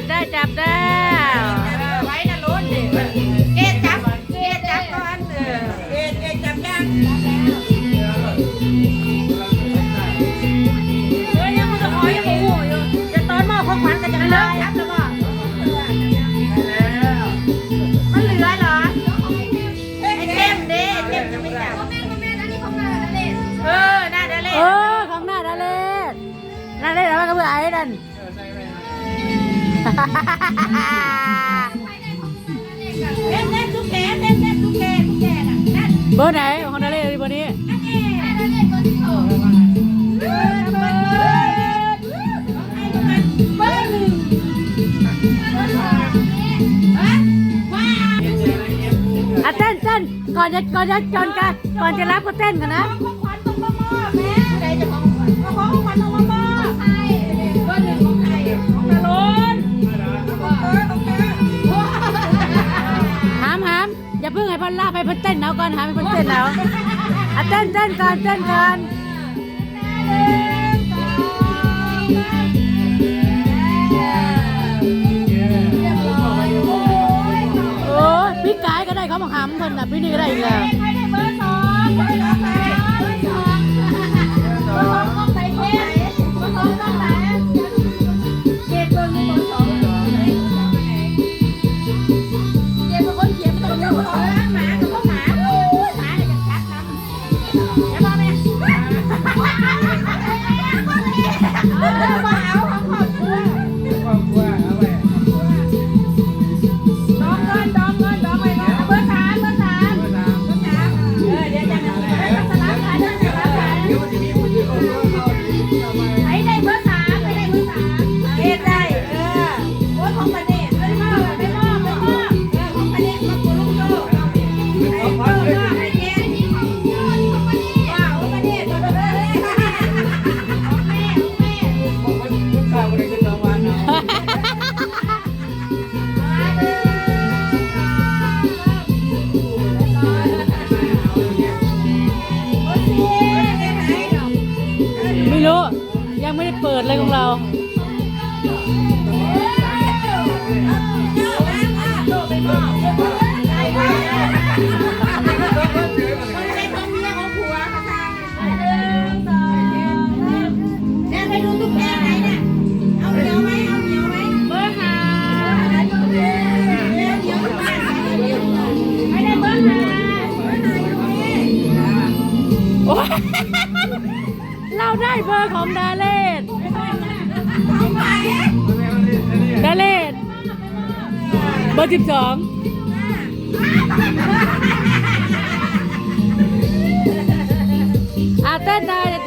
บได้จับได้ไว้นะลุ้นดิเกจับเกจับก่อนเออเกเกจับยังเฮ้ยยังมันจะคอยยังโมโหอยู่จะตอนมาของขวัญกันจะได้จับแล้วบ่มันเหลือเหรอไอ้เต็มเด้เต็มยังไม่จับเออน่าจะเล่นเออของหน้าดาเลดดาเลดแล้วก็เบื่อไอ้นั่น เล่นเล่นทุกแกเล่นเล่นทุกแกทุกแกน่ะนั่นเบอร์ไหนของดาเลดเบอร์นี้เออเบอร์เบอร์เบอร์หนึ่งเบอร์สองฮะว้าอะเต้นเต้นก่อนจะก่อนจะจนกันก่อนจะรับก็เต้นกันนะของขวัญต้องมามอบแม่ใครจะของขวัญของขวัญต้องมามอบ เพิ่งให้พันลาไปพิ่นเต้นเอาก่อนหามให้เพิ่นเต้นเอาอะเต้นเต้นก่อนเต้นก่อนโอ้พี่กายก็ได้เขามาหามเพิ่นน่ะพี่นี่ก็ได้อีกแล้ว ด้เปิดเลยของเราไปดูตุ๊กแกไหนเนี่ยเอาเหนียวไหมเอาเหนียวไหมเบอร์ห้าเหนียวเหนียวมากไม่ได้เบอร์ห้าเบอร์ห้าอยู่นี่โอ๊ยเราได้เบอร์ของดาเล ดาไดเลดเบอร์สิบสองอะเต้นได้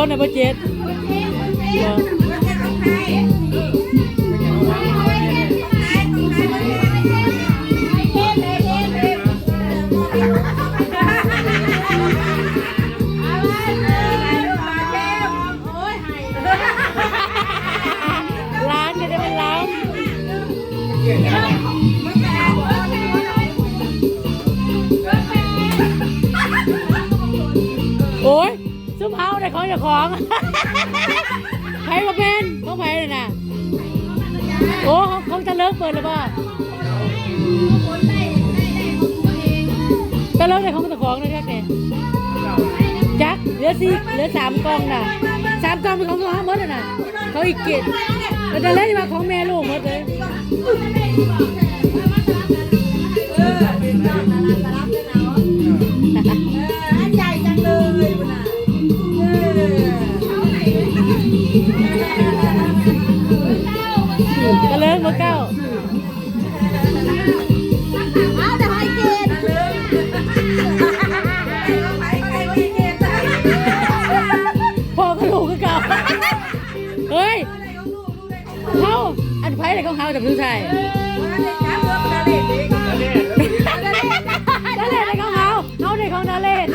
ดไอ้เจ็ดเลยเจ็ดเลยเอาไว้เลยลูกมาเจ็ดโอ้ยหาย ร้านจะได้เป็นร้าน ได้ของเจ้าของใครก็เป็นของใครเลยนะโอ้ของของจะเลิกเปิดหรือเปล่าจะเลิกได้ของเจ้าของเลยแค่เนี่ยจักเหลือสี่เหลือสามกล่องน่ะสามกล่องเป็นของเขาหมดเลยน่ะเขาอีกเกตแต่จะเล่นมาของแม่ลูกหมดเลย ไต่ของเขาจต่ผู้ชายนาเลศแต่ของเขาเขาแต่ของนาเลศ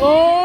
โอ้